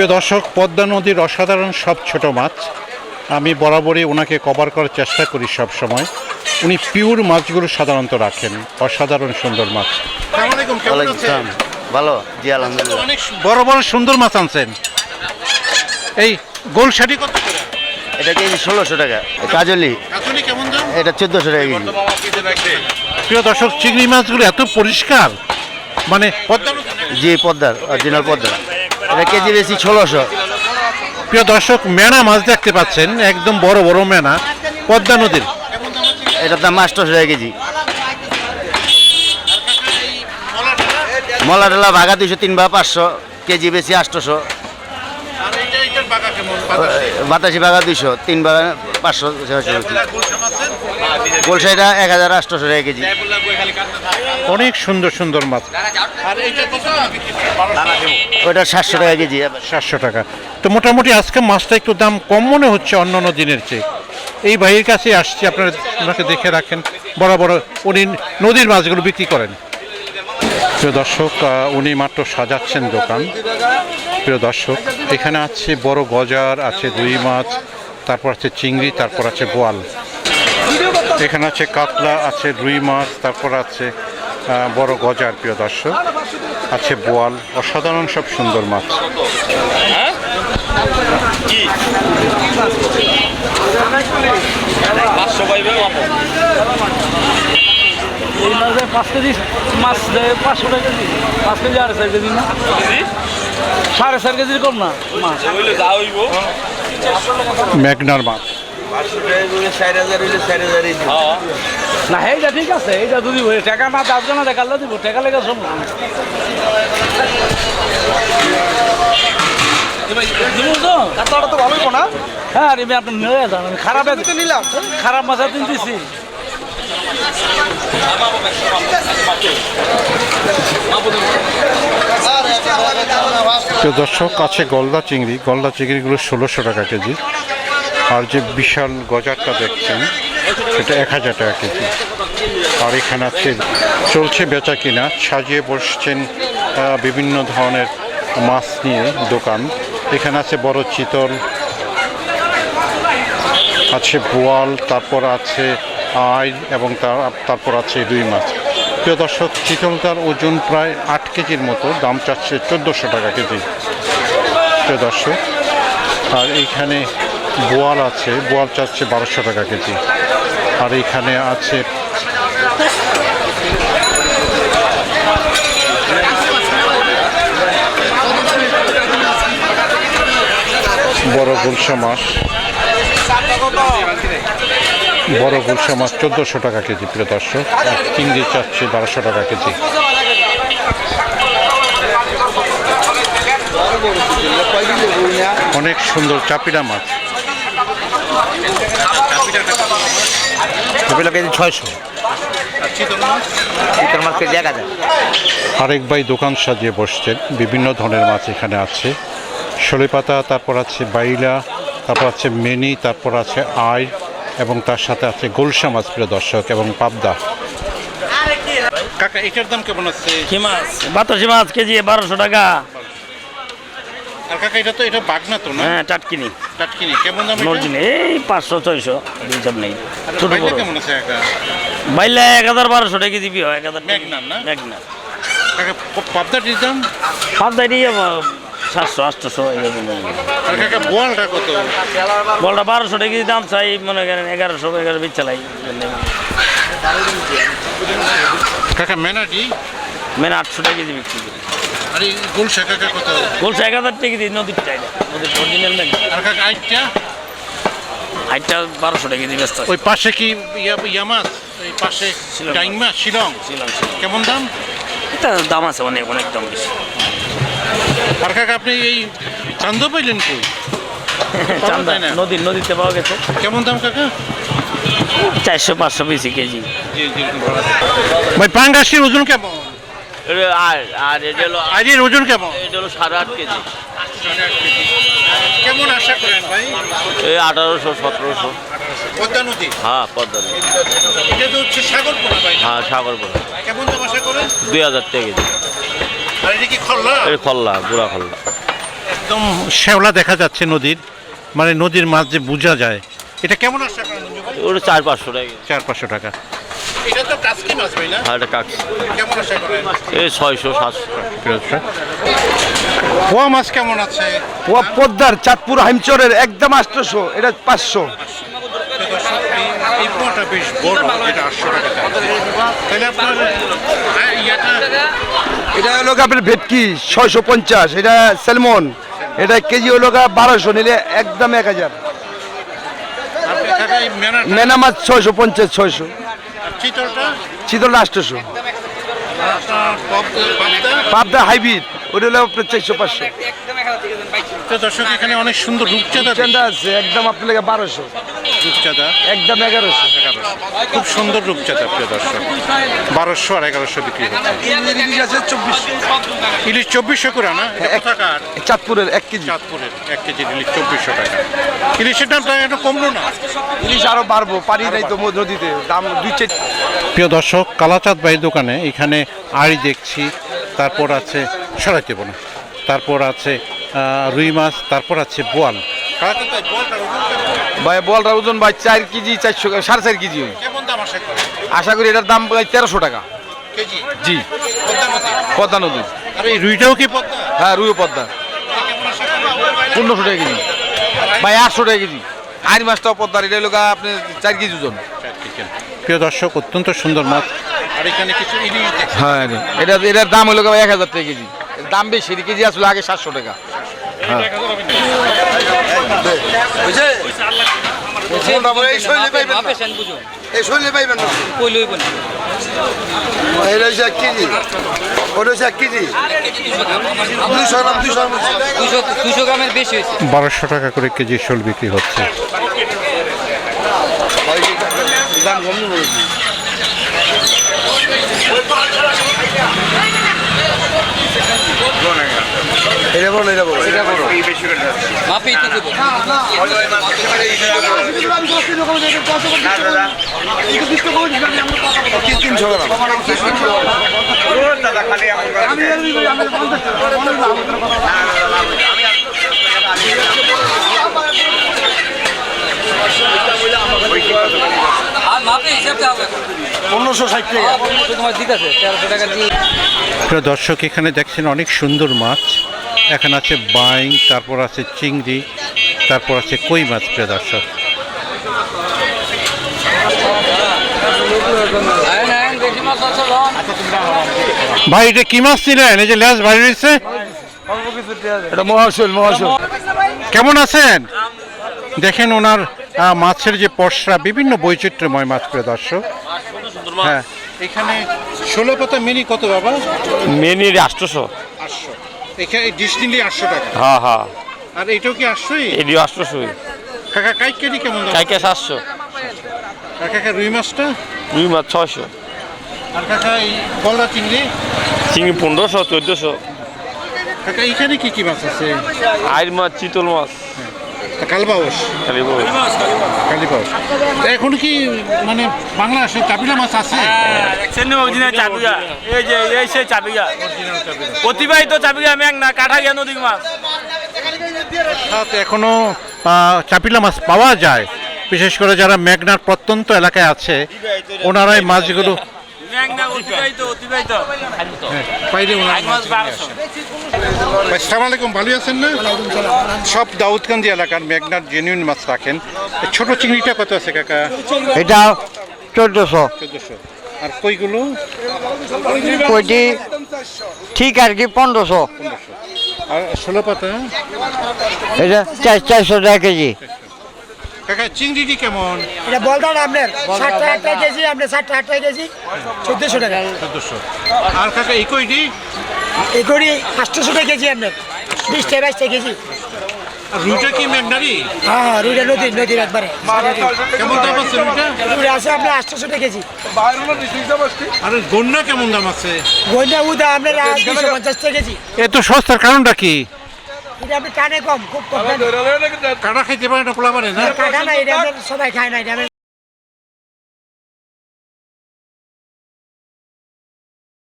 প্রিয় দর্শক পদ্মা নদীর অসাধারণ সব ছোট মাছ। আমি বরাবরই ওনাকে কভার করার চেষ্টা করি সব সময়। উনি পিওর মাছগুলো সাধারণত রাখেন অসাধারণ সুন্দর মাছ। ভালো জি আলহামদুলিল্লাহ। অনেক বড় বড় সুন্দর মাছ আনছেন। এই গোলশাটি কত এটা কেজি ষোলোশো টাকা। কাজলি। কাতলি কেমন দাম? এটা চোদ্দোশো টাকা কেজি। প্রিয় দর্শক চিংড়ি মাছগুলো এত পরিষ্কার। মানে পদ্মা নদী না? জি পদ্মার অরিজিনাল পদ্মার। এটা কেজি বেশি ষোলোশো। প্রিয় দর্শক মেনা মাছ দেখতে পাচ্ছেন একদম বড় বড় মেনা পদ্মা নদীর। এটার দাম আটশোশো টাকা কেজি। মলা টলা ভাগা দুইশো তিন বা পাঁচশো কেজি বেশি আটশোশো। বাতাসি। ভাগা দুইশো তিন ভাগা পাঁচশো ছয়শো গোলসা এটা এক হাজার আটশোশো টাকা কেজি। অনেক সুন্দর সুন্দর মাছ। ওটা সাতশো টাকা কেজি। সাতশো টাকা। তো মোটামুটি আজকে মাছটা একটু দাম কম মনে হচ্ছে অন্য অন্য দিনের চেয়ে। এই ভাইয়ের কাছে আসছি আপনারা ওনাকে দেখে রাখেন। বড় বড় উনি নদীর মাছগুলো বিক্রি করেন। প্রিয় দর্শক উনি মাত্র সাজাচ্ছেন দোকান। প্রিয় দর্শক এখানে আছে বড় গজার আছে রুই মাছ তারপর আছে চিংড়ি তারপর আছে বোয়াল। এখানে আছে কাতলা আছে রুই মাছ তারপর আছে বড় গজার প্রিয় দর্শক। আছে বোয়াল অসাধারণ সব সুন্দর মাছ। এই মাছে পাঁচ কেজি মাছ দেয় পাঁচশো টাকা কেজি। পাঁচ কেজি আড়াই চার কেজি না সাড়ে চার কেজির কম না মাছ। ম্যাগনার মাছ। না এইটা ঠিক আছে এইটা যদি বলি টাকা না দাবছে না দেখালে দিব টাকা লেগে তো। ভালোই না হ্যাঁ আরে আমি আপনি নিয়ে যান খারাপ নিলাম। খারাপ মাছা দিন দিছি। দর্শক আছে গলদা চিংড়ি। গলদা চিংড়িগুলো ষোলোশো টাকা কেজি। আর যে বিশাল গজারটা দেখছেন, সেটা এক হাজার টাকা কেজি। আর এখানে আছে, চলছে বেচা কিনা, সাজিয়ে বসছেন বিভিন্ন ধরনের মাছ নিয়ে দোকান। এখানে আছে বড় চিতল, আছে বোয়াল, তারপর আছে আই এবং তার- তারপর আছে রুই মাছ। প্রিয় দর্শক, চিতলটার ওজন প্রায় আট কেজির মতো, দাম চাচ্ছে চোদ্দোশো টাকা কেজি। প্রিয় দর্শক, আর এইখানে বোয়াল আছে, বোয়াল চাচ্ছে বারোশো টাকা কেজি। আর এখানে আছে বড় গুলশা মাছ। বড় গুলশা মাছ চোদ্দোশো টাকা কেজি, প্রিয় দর্শক। আর চিংড়ি চাচ্ছে বারোশো টাকা কেজি। অনেক সুন্দর চাপিরা মাছ। কপিলা কেজি ছয়শো। চিতল মাছ কেজি এক হাজার। আরেক ভাই দোকান সাজিয়ে বসছেন বিভিন্ন ধরনের মাছ এখানে আছে। শোলে পাতা তারপর আছে বাইলা তারপর আছে মেনি তারপর আছে আই এবং তার সাথে আছে গোলসা মাছ প্রিয় দর্শক এবং পাবদা। কাকা এটার দাম কেমন আছে? কি মাছ? বাতাসি মাছ কেজি বারোশো টাকা। আর কাকা এটা তো এটা বাগনা তো না? হ্যাঁ টাটকিনি। টাটকিনি কেমন দাম নর্জিন এই পাঁচশো ছয়শো দুইসব নেই। ছোট বড়। কেমন আছে কাকা? বাইলে এক হাজার বারোশো টাকা দিবি হয় এক হাজার ম্যাগনার না? ম্যাগনার কাকা পাবদাটির দাম? পাঁচ দাঁড়ি সাতশো আটশোশো এরকম বোয়ালটা কত? বলটা বারোশো টাকা কেজি দাম চাই মনে করেন এগারোশো এগারো বিচ চালাই। কাকা মেনাটি? মেন আটশো টাকা কেজি বিক্রি করি। আর এই গোলসা কাকা কত? বলছে এক হাজার টাকা দিই নদীর চাই না নদীর অরিজিনাল ম্যাগ আর কাকা আইটটা? আটটা বারোশো টাকা কেজি ব্যস্ত ওই পাশে কি পাশে শিলং শিলং? কেমন দাম? এটা দাম আছে অনেক অনেক দাম বেশি। আর কাকা আপনি এই চান্দ পাইলেন কই। নদীর নদীতে পাওয়া গেছে। কেমন দাম কাকা? চারশো পাঁচশো বেশি কেজি। ভাই পাঙ্গাসির ওজন কেমন? আর আর এটা হলো আজের ওজন কেমন? এটা হলো সাড়ে আট কেজি। কেমন আশা করেন ভাই? এই আঠারোশো সতেরোশো। পদ্মা নদী? হ্যাঁ পদ্মা নদী। এটা তো হচ্ছে সাগর ভাই হ্যাঁ সাগর কেমন দাম আশা করেন? দুই হাজার টাকা কেজি। আর এটা কি খল্লা এই খল্লা গুড়া খল্লা একদম শ্যাওলা দেখা যাচ্ছে নদীর মানে নদীর মাছ যে বোঝা যায়। এটা কেমন নদী ভাই? ওটা চার পাঁচশো টাকা। চার পাঁচশো টাকা। এটা তো কাজকি মাছ ভাই না? আর একটা কাকস। কেমন আশা করেন? এই ছয়শো সাতশো। পোয়া মাছ কেমন আছে? ও পদ্মার চাঁদপুর হাইমচরের একদম আটশোশো এটা পাঁচশো। এই পোয়াটা বেশ বড় এটা আটশো টাকা তাহলে আপনার হ্যাঁ, এটা হলো গিয়ে আপনার ভেটকি ছয়শো পঞ্চাশ এটা স্যালমন এটা কেজি হলো বারোশো নিলে একদম এক হাজার। মেনা মাছ ছয়শো পঞ্চাশ ছয়শো। চিতলটা? চিতল আটশোশো। পাবদা হাইব্রিড ওটা হলো আপনার চারশো পাঁচশো। দর্শক এখানে অনেক সুন্দর রূপচাঁদা আছে একদম আপনার লেগে বারোশো। রূপচাঁদা? একদম এগারোশো। এগারোশো খুব সুন্দর রূপচাঁদা প্রিয় দর্শক। বারোশো আর এগারোশো বিক্রি হচ্ছে। চব্বিশশো ইলিশ চব্বিশশো করে না? কোথাকার? চাঁদপুরের এক কেজি। চাঁদপুরের এক কেজি ইলিশ চব্বিশশো টাকা। ইলিশের দামটা একটু কমলো না? ইলিশ আরও বাড়বো পানি নাই তো নদীতে। দাম দুই চার প্রিয় দর্শক কালাচাঁদ ভাইয়ের দোকানে এখানে আড়ি দেখছি তারপর আছে সরাইতে না তারপর আছে রুই মাছ তারপর আছে বোয়াল। ভাই বলটার ওজন ভাই চার কেজি চারশো সাড়ে চার কেজি। হয়। আশা করি এটার দাম ভাই তেরোশো টাকা। কেজি? জি। পদ্মা নদী? রুইটাও কি পদ্মা? হ্যাঁ রুই পদ্মা। পনেরোশো টাকা কেজি। ভাই আটশো টাকা কেজি। আইন মাছটাও পদ্মার এটা হলো গা আপনি চার কেজি ওজন। প্রিয় দর্শক অত্যন্ত সুন্দর মাছ। হ্যাঁ এটা এটার দাম হলো এক হাজার টাকা কেজি। দাম বেশি কেজি আসলে আগে সাতশো টাকা। এই বারোশো টাকা করে কেজি শোল বিক্রি হচ্ছে দাম কম নেই বলেছি। এটা বলো এটা বলো এটা বলো মাপেই তো দেবো তিনশো গ্রাম আর মাপে হিসাবটা হবে পনেরোশো ষাট টাকা পনেরোশো তোমার দিতে আছে তেরোশো টাকা দিয়ে। প্রিয় দর্শক এখানে দেখছেন অনেক সুন্দর মাছ। এখানে আছে বাইং তারপর আছে চিংড়ি তারপর আছে কই মাছ প্রিয় দর্শক? আয় না বেশি মাছ আছে লন ভাই এটা কি মাছ ছিলেন এই যে লেজ বাড়ি রয়েছে? এটা মহাশৈল মহাশৈল। কেমন আছেন? দেখেন ওনার মাছের যে পশরা বিভিন্ন বৈচিত্র্যময় মাছ প্রিয় দর্শক। হ্যাঁ। এখানে ষোলো পাতা মিনি কত বাবা? মিনি আটশোশো। আটশো। এখানে ডিশ নিলে আটশো টাকা। হ্যাঁ হ্যাঁ। আর এটাও কি আটশোই এটিও আটশোশো কাকা কাই কেজি কেমন দাম? কাইকে সাতশো। আর কাকা রুই মাছটা? রুই মাছ ছয়শো। আর কাকা এই গলদা চিংড়ি? চিংড়ি পনেরোশো চোদ্দোশো। কাকা এখানে কি কি মাছ আছে? আইর মাছ চিতল মাছ। কালবাউস কালীবাউস এখন কি মানে বাংলা বাংলাদেশে কাপিলা মাছ আছে? অরিজিনাল চাবিগা এই যে এই সেই চাবিগা অতিবাহিত চাবিগা মেঘ না কাঠাগিয়া নদী মাছ। এখনও চাপিলা মাছ পাওয়া যায়। বিশেষ করে যারা মেঘনার প্রত্যন্ত এলাকায় আছে ওনারাই মাছগুলো আলাইকুম ভালো আছেন না? সব দাউদকান্দি এলাকার মেঘনার জেনুইন মাছ রাখেন। ছোট চিংড়িটা কত আছে কাকা? এটা চোদ্দোশো। চোদ্দশো। আর কইগুলো? ঠিক আর কি পনেরোশো। আর ষোলো পাতা? এটা চার চারশো টাকা কেজি। কাকা চিংড়িটি কেমন? এটা বলতাম আপনার ষাট টাকা একটা কেজি আপনার ষাট টাকা একটা কেজি চোদ্দশো টাকা। চোদ্দশো। আর কাকা এই কইটি এই আটশোশো টাকা কেজি আপনার বিশ টাকা বাইশ টাকা কেজি রুইটা কি মেঘনারি হ্যাঁ হ্যাঁ রুইটা নদীর নদীর একবারে। কেমন দাম আছে রুইটা? রুই আছে আপনার আটশোশো টাকা কেজি। আর গন্যা কেমন দাম আছে? গঞ্জা উদা আপনার দুশো পঞ্চাশ টাকা কেজি। এত সস্তার কারণটা কি? এটা আপনি কানে কম খুব কম। কাটা খাইতে পারে না পোলা পারে না কাটা না এটা সবাই খায় না এটা